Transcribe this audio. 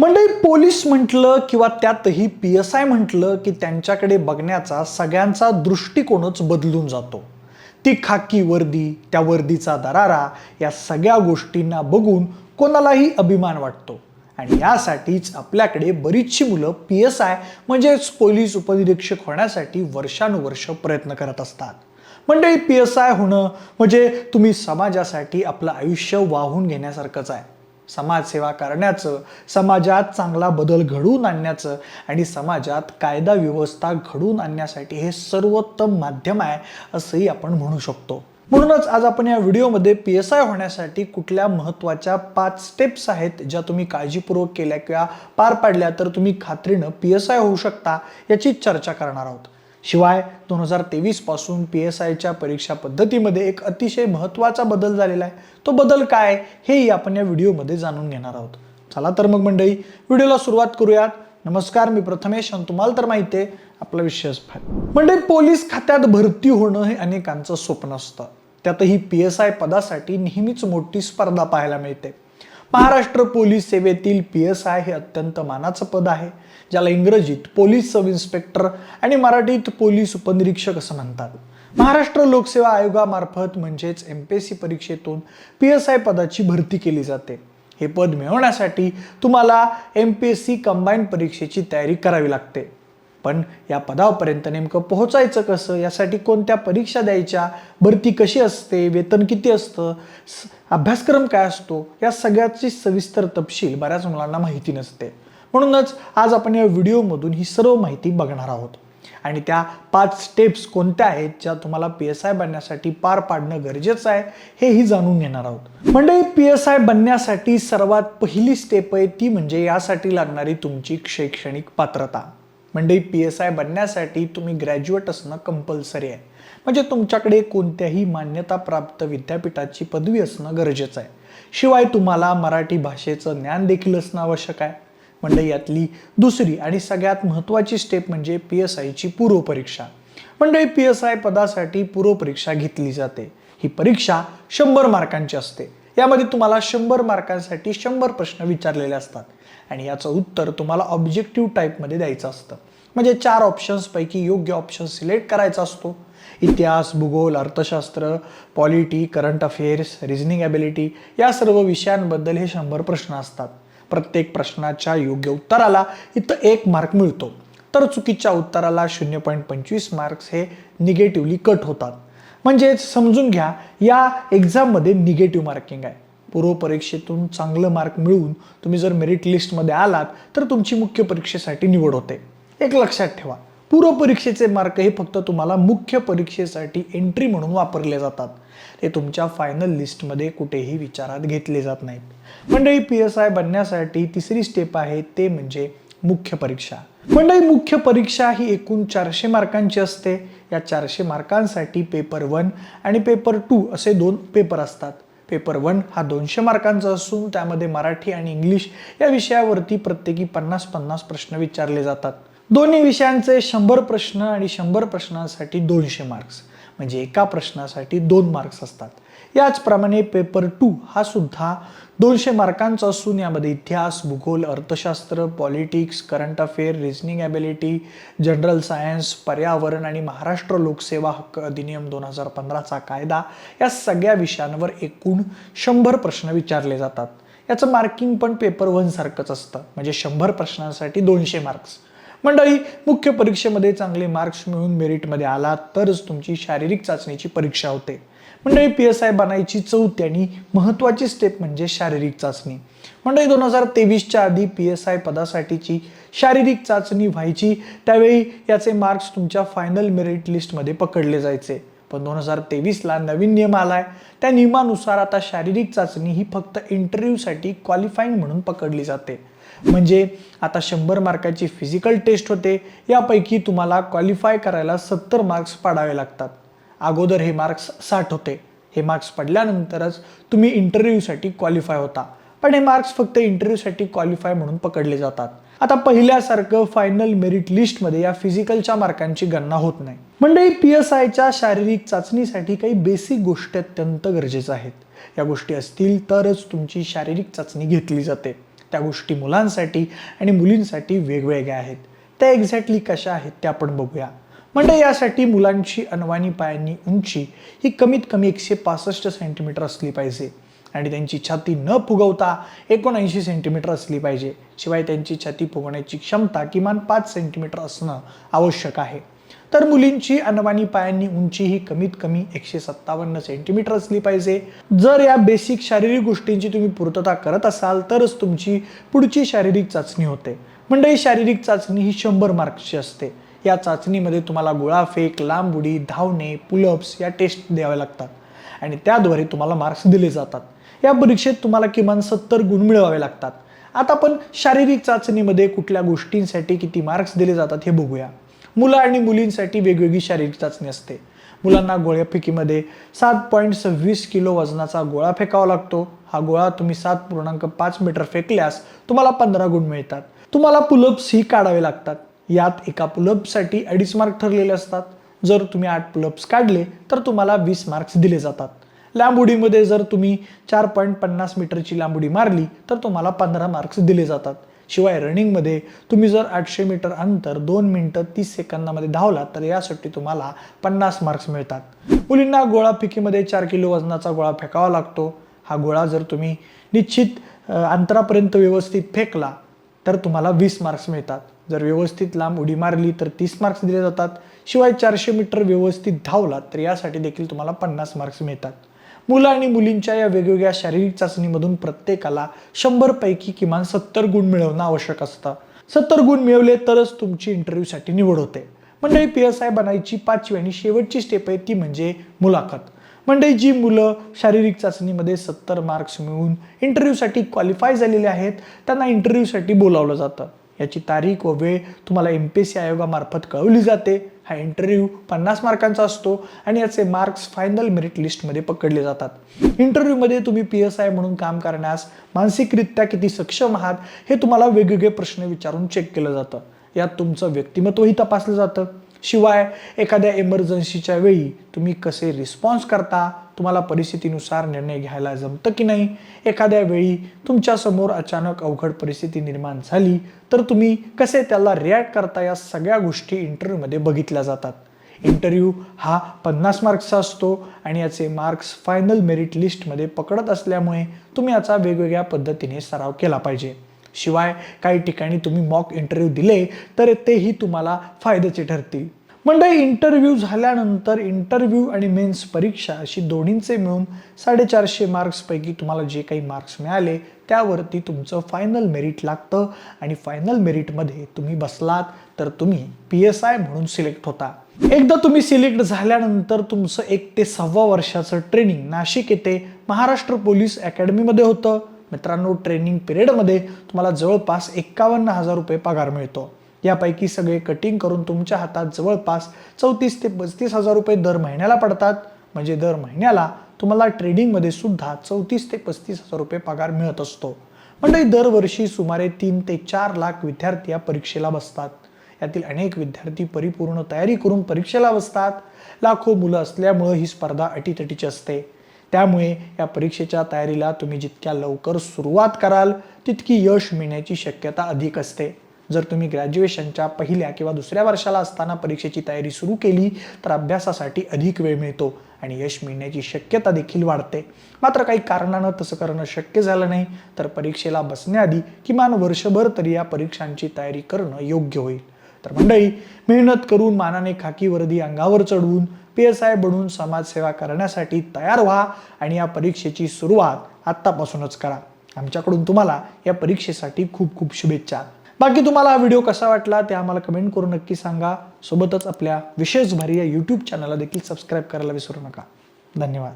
मंडळी पोलीस म्हटलं किंवा त्यातही पी एस आय म्हटलं की त्यांच्याकडे बघण्याचा सगळ्यांचा दृष्टिकोनच बदलून जातो. ती खाकी वर्दी त्या वर्दीचा दरारा या सगळ्या गोष्टींना बघून कोणालाही अभिमान वाटतो. आणि यासाठीच आपल्याकडे बरीचशी मुलं पी एस आय म्हणजेच पोलीस उपनिरीक्षक होण्यासाठी वर्षानुवर्ष प्रयत्न करत असतात. मंडळी पी एस आय होणं म्हणजे तुम्ही समाजासाठी आपलं आयुष्य वाहून घेण्यासारखंच आहे. समाजसेवा करण्याचं समाजात चांगला बदल घडवून आणण्याचं आणि समाजात कायदा व्यवस्था घडवून आणण्यासाठी हे सर्वोत्तम माध्यम आहे असंही आपण म्हणू शकतो. म्हणूनच आज आपण या व्हिडिओमध्ये पी एस आय होण्यासाठी कुठल्या महत्त्वाच्या पाच स्टेप्स आहेत ज्या तुम्ही काळजीपूर्वक केल्या किंवा पार पाडल्या तर तुम्ही खात्रीनं पी एस आय होऊ शकता याची चर्चा करणार आहोत. शिवाय दोन हजार तेवीसपासून पी एस आयच्या परीक्षा पद्धतीमध्ये एक अतिशय महत्त्वाचा बदल झालेला आहे. तो बदल काय हेही आपण या व्हिडिओमध्ये जाणून घेणार आहोत. चला तर मग मंडळी व्हिडिओला सुरुवात करूयात. नमस्कार मी प्रथमेश आणि तुम्हाला तर माहिती आहे आपला विश्वास फार. मंडळी पोलीस खात्यात भरती होणं हे अनेकांचं स्वप्न असतं. त्यातही पी एस आय पदासाठी नेहमीच मोठी स्पर्धा पाहायला मिळते. महाराष्ट्र पोलीस सेवेतील पी एस आय हे अत्यंत मानाचं पद आहे. ज्याला इंग्रजीत पोलीस सब इन्स्पेक्टर आणि मराठीत पोलीस उपनिरीक्षक असं म्हणतात. महाराष्ट्र लोकसेवा आयोगामार्फत म्हणजेच एम पी एस सी परीक्षेतून पी एस आय पदाची भरती केली जाते. हे पद मिळवण्यासाठी तुम्हाला M P S C combined परीक्षेची तयारी करावी लागते. पण या पदापर्यंत नेमकं पोहोचायचं कसं? यासाठी कोणत्या परीक्षा द्यायच्या? भरती कशी असते? वेतन किती असतं? अभ्यासक्रम काय असतो? या सगळ्याची सविस्तर तपशील बऱ्याच मुलांना माहिती नसते. म्हणूनच आज आपण या व्हिडिओमधून ही सर्व माहिती बघणार आहोत. आणि त्या पाच स्टेप्स कोणत्या आहेत ज्या तुम्हाला पी एस आय बनण्यासाठी पार पाडणं गरजेचं आहे हेही जाणून घेणार आहोत. म्हणजे पी एस आय बनण्यासाठी सर्वात पहिली स्टेप आहे ती म्हणजे यासाठी लागणारी तुमची शैक्षणिक पात्रता. म्हणजे पी एस आय बनण्यासाठी तुम्ही ग्रॅज्युएट असणं कंपल्सरी आहे. म्हणजे तुमच्याकडे कोणत्याही मान्यताप्राप्त विद्यापीठाची पदवी असणं गरजेचं आहे. शिवाय तुम्हाला मराठी भाषेचं ज्ञान देखील असणं आवश्यक आहे. म्हणजे यातली दुसरी आणि सगळ्यात महत्त्वाची स्टेप म्हणजे पी एस आयची पूर्वपरीक्षा. म्हणजे पी एस आय पदासाठी पूर्वपरीक्षा घेतली जाते. ही परीक्षा शंभर मार्कांची असते. यामध्ये तुम्हाला शंभर मार्कांसाठी शंभर प्रश्न विचारलेले असतात. आणि याचं उत्तर तुम्हाला ऑब्जेक्टिव्ह टाईपमध्ये द्यायचं असतं. म्हणजे चार ऑप्शन्सपैकी योग्य ऑप्शन सिलेक्ट करायचा असतो. इतिहास भूगोल अर्थशास्त्र polity current affairs reasoning ability या सर्व विषयांबद्दल हे शंभर प्रश्न असतात. प्रत्येक प्रश्नाच्या योग्य उत्तराला इथं एक मार्क मिळतो. तर चुकीच्या उत्तराला शून्य पॉईंट पंचवीस मार्क्स हे निगेटिव्हली कट होतात. म्हणजेच समजून घ्या या एक्झाममध्ये निगेटिव्ह मार्किंग आहे. पूर्व परीक्षेतून चांगलं मार्क मिळवून तुम्ही जर मेरिट लिस्टमध्ये आलात तर तुमची मुख्य परीक्षेसाठी निवड होते. एक लक्षात ठेवा. पूर्व परीक्षेचे मार्क हे फक्त तुम्हाला मुख्य परीक्षेसाठी एंट्री म्हणून वापरले जातात. ते तुमच्या फायनल लिस्टमध्ये कुठेही विचारात घेतले जात नाहीत. मंडळी पी एस आय बनण्यासाठी तिसरी स्टेप आहे ते म्हणजे मुख्य परीक्षा. मंडळी मुख्य परीक्षा ही एकूण चारशे मार्कांची असते. या चारशे मार्कांसाठी पेपर वन आणि पेपर टू असे दोन पेपर असतात. पेपर वन हा दोनशे मार्कांचा असून त्यामध्ये मराठी आणि इंग्लिश या विषयावरती प्रत्येकी पन्नास पन्नास प्रश्न विचारले जातात. दोन्ही विषयांचे शंभर प्रश्न आणि शंभर प्रश्नांसाठी दोनशे मार्क्स. म्हणजे एका प्रश्नासाठी दोन मार्क्स असतात. याचप्रमाणे पेपर टू हा सुद्धा दोनशे मार्कांचा असून यामध्ये इतिहास भूगोल अर्थशास्त्र politics current affair reasoning ability general science पर्यावरण आणि महाराष्ट्र लोकसेवा हक्क अधिनियम दोन हजार पंधराचा कायदा या सगळ्या विषयांवर एकूण शंभर प्रश्न विचारले जातात. याचं मार्किंग पण पेपर वन सारखंच असतं. म्हणजे शंभर प्रश्नांसाठी दोनशे मार्क्स मंडळी मुख्य परीक्षेमध्ये चांगले मार्क्स मिळून मेरिटमध्ये आला तरच तुमची शारीरिक चाचणीची परीक्षा होते. मंडळी पी एस आय बनायची चौथी आणि महत्त्वाची स्टेप म्हणजे शारीरिक चाचणी. मंडळी दोन हजार तेवीसच्या आधी पी एस आय पदासाठीची शारीरिक चाचणी व्हायची त्यावेळी याचे मार्क्स तुमच्या फायनल मेरिट लिस्टमध्ये पकडले जायचे. पण दोन हजार तेवीसला नवीन नियम आलाय. त्या नियमानुसार आता शारीरिक चाचणी ही फक्त इंटरव्ह्यूसाठी क्वालिफाईंग म्हणून पकडली जाते. म्हणजे आता शंभर मार्काची फिजिकल टेस्ट होते यापैकी तुम्हाला क्वालिफाय करायला सत्तर मार्क्स पाडावे लागतात. अगोदर हे मार्क्स साठ होते. हे मार्क्स पडल्यानंतरच तुम्ही इंटरव्ह्यूसाठी क्वालिफाय होता. पण हे मार्क्स फक्त इंटरव्ह्यूसाठी क्वालिफाय म्हणून पकडले जातात. आता पहिल्यासारखं फायनल मेरिट लिस्टमध्ये या फिजिकलच्या मार्कांची गणना होत नाही. म्हणजे पी एस आयच्या शारीरिक चाचणीसाठी काही बेसिक गोष्टी अत्यंत गरजेच्या आहेत. या गोष्टी असतील तरच तुमची शारीरिक चाचणी घेतली जाते. त्या गोष्टी मुलांसाठी आणि मुलींसाठी वेगवेगळ्या आहेत. त्या एक्झॅक्टली कशा आहेत त्या आपण बघूया. म्हणजे यासाठी मुलांची अनवाणी पायांनी उंची ही कमीत कमी एकशे पासष्ट सेंटीमीटर असली पाहिजे. आणि त्यांची छाती न फुगवता एकोणऐंशी सेंटीमीटर असली पाहिजे. शिवाय त्यांची छाती फुगवण्याची क्षमता किमान पाच सेंटीमीटर असणं आवश्यक आहे. तर मुलींची अनवाणी पायांनी उंची ही कमीत कमी एकशे सत्तावन्न सेंटीमीटर असली पाहिजे. जर या बेसिक शारीरिक गोष्टींची तुम्ही पूर्तता करत असाल तरच तुमची पुढची शारीरिक चाचणी होते. म्हणजे शारीरिक चाचणी ही शंभर मार्क्सची असते. या चाचणीमध्ये तुम्हाला गोळाफेक लांब उडी धावणे पुलअप्स या टेस्ट द्याव्या लागतात. आणि त्याद्वारे तुम्हाला मार्क्स दिले जातात. या परीक्षेत तुम्हाला किमान सत्तर गुण मिळवावे लागतात. आता आपण शारीरिक चाचणीमध्ये कुठल्या गोष्टींसाठी किती मार्क्स दिले जातात हे बघूया. मुलं आणि मुलींसाठी वेगवेगळी शारीरिक चाचणी असते. मुलांना गोळ्याफेकीमध्ये सात पॉईंट सव्वीस किलो वजनाचा गोळा फेकावा लागतो. हा गोळा तुम्ही सात पूर्णांक पाच मीटर फेकल्यास तुम्हाला पंधरा गुण मिळतात. तुम्हाला पुलअप्स ही काढावे लागतात. यात एका पुलअपसाठी अडीच मार्क ठरलेले असतात. जर तुम्ही आठ पुलअप्स काढले तर तुम्हाला वीस मार्क्स दिले जातात. लांब उडीमध्ये जर तुम्ही चार पॉईंट पन्नास मीटरची लांब उडी मारली तर तुम्हाला पंधरा मार्क्स दिले जातात. शिवाय रनिंगमध्ये तुम्ही जर आठशे मीटर अंतर दोन मिनटं तीस सेकंदामध्ये धावलात तर यासाठी तुम्हाला पन्नास मार्क्स मिळतात. मुलींना गोळाफेकीमध्ये चार किलो वजनाचा गोळा फेकावा लागतो. हा गोळा जर तुम्ही निश्चित अंतरापर्यंत व्यवस्थित फेकला तर तुम्हाला वीस मार्क्स मिळतात. जर व्यवस्थित लांब उडी मारली तर तीस मार्क्स दिले जातात. शिवाय चारशे मीटर व्यवस्थित धावलात तर यासाठी देखील तुम्हाला पन्नास मार्क्स मिळतात. मुलं आणि मुलींच्या या वेगवेगळ्या शारीरिक चाचणीमधून प्रत्येकाला शंभरपैकी किमान सत्तर गुण मिळवणं आवश्यक असतं. सत्तर गुण मिळवले तरच तुमची इंटरव्ह्यूसाठी निवड होते. मंडळी पी एस आय बनायची पाचवी आणि शेवटची स्टेप आहे ती म्हणजे मुलाखत. म्हणजे जी मुलं शारीरिक चाचणीमध्ये सत्तर मार्क्स मिळवून इंटरव्ह्यूसाठी क्वालिफाय झालेले आहेत त्यांना इंटरव्ह्यूसाठी बोलावलं जातं. याची तारीख व वेळ तुम्हाला एम पी एस सी आयोगामार्फत कळवली जाते. हा इंटरव्ह्यू पन्नास मार्कांचा असतो आणि याचे मार्क्स फायनल मेरिट लिस्टमध्ये पकडले जातात. इंटरव्ह्यूमध्ये तुम्ही पी एस आय म्हणून काम करण्यास मानसिकरित्या किती सक्षम आहात हे तुम्हाला वेगवेगळे प्रश्न विचारून चेक केलं जातं. यात तुमचं व्यक्तिमत्वही तपासलं जातं. शिवाय एखाद्या इमर्जन्सीच्या वेळी तुम्ही कसे रिस्पॉन्स करता तुम्हाला परिस्थितीनुसार निर्णय घ्यायला जमतं की नाही? एखाद्या वेळी तुमच्यासमोर अचानक अवघड परिस्थिती निर्माण झाली तर तुम्ही कसे त्याला रिॲक्ट करता या सगळ्या गोष्टी इंटरव्ह्यूमध्ये बघितल्या जातात. इंटरव्ह्यू हा पन्नास मार्क्सचा असतो आणि याचे मार्क्स फायनल मेरिट लिस्टमध्ये पकडत असल्यामुळे तुम्ही याचा वेगवेगळ्या पद्धतीने सराव केला पाहिजे. शिवाय काही ठिकाणी तुम्ही मॉक इंटरव्ह्यू दिले तर तेही तुम्हाला फायद्याचे ठरतील. म्हणजे इंटरव्ह्यू झाल्यानंतर इंटरव्ह्यू आणि मेन्स परीक्षा अशी दोन्हींचे मिळून साडेचारशे मार्क्सपैकी तुम्हाला जे काही मार्क्स मिळाले त्यावरती तुमचं फायनल मेरिट लागतं आणि फायनल मेरिटमध्ये तुम्ही बसलात तर तुम्ही पी एस आय म्हणून सिलेक्ट होता. एकदा तुम्ही सिलेक्ट झाल्यानंतर तुमचं एक ते सव्वा वर्षाचं ट्रेनिंग नाशिक येथे महाराष्ट्र पोलीस अकॅडमीमध्ये होतं. मित्रांनो ट्रेनिंग पिरियडमध्ये तुम्हाला जवळपास एक्कावन्न हजार रुपये पगार मिळतो. यापैकी सगळे कटिंग करून तुमच्या हातात जवळपास चौतीस ते पस्तीस हजार रुपये दर महिन्याला पडतात. म्हणजे दर महिन्याला तुम्हाला ट्रेडिंगमध्ये सुद्धा चौतीस ते पस्तीस हजार रुपये पगार मिळत असतो. म्हणजे दरवर्षी सुमारे तीन ते चार लाख विद्यार्थी या परीक्षेला बसतात. यातील अनेक विद्यार्थी परिपूर्ण तयारी करून परीक्षेला बसतात. लाखो मुलं असल्यामुळं ही स्पर्धा अटीतटीची असते. त्यामुळे या परीक्षेच्या तयारीला तुम्ही जितक्या लवकर सुरुवात कराल तितकी यश मिळण्याची शक्यता अधिक असते. जर तुम्ही ग्रॅज्युएशनच्या पहिल्या किंवा दुसऱ्या वर्षाला असताना परीक्षेची तयारी सुरू केली तर अभ्यासासाठी अधिक वेळ मिळतो आणि यश मिळण्याची शक्यता देखील वाढते. मात्र काही कारणानं तसं करणं शक्य झालं नाही तर परीक्षेला बसण्याआधी किमान वर्षभर तरी या परीक्षांची तयारी करणं योग्य होईल. तर मंडळी मेहनत करून मानाने खाकी वर्दी अंगावर चढवून पी एस आय बनून समाजसेवा करण्यासाठी तयार व्हा आणि या परीक्षेची सुरुवात आत्तापासूनच करा. आमच्याकडून तुम्हाला या परीक्षेसाठी खूप खूप शुभेच्छा. बाकी तुम्हाला हा व्हिडिओ कसा वाटला ते आम्हाला कमेंट करून नक्की सांगा. सोबतच आपल्या विशेष भारी या यूट्यूब चॅनलला देखील सबस्क्राईब करायला विसरू नका. धन्यवाद.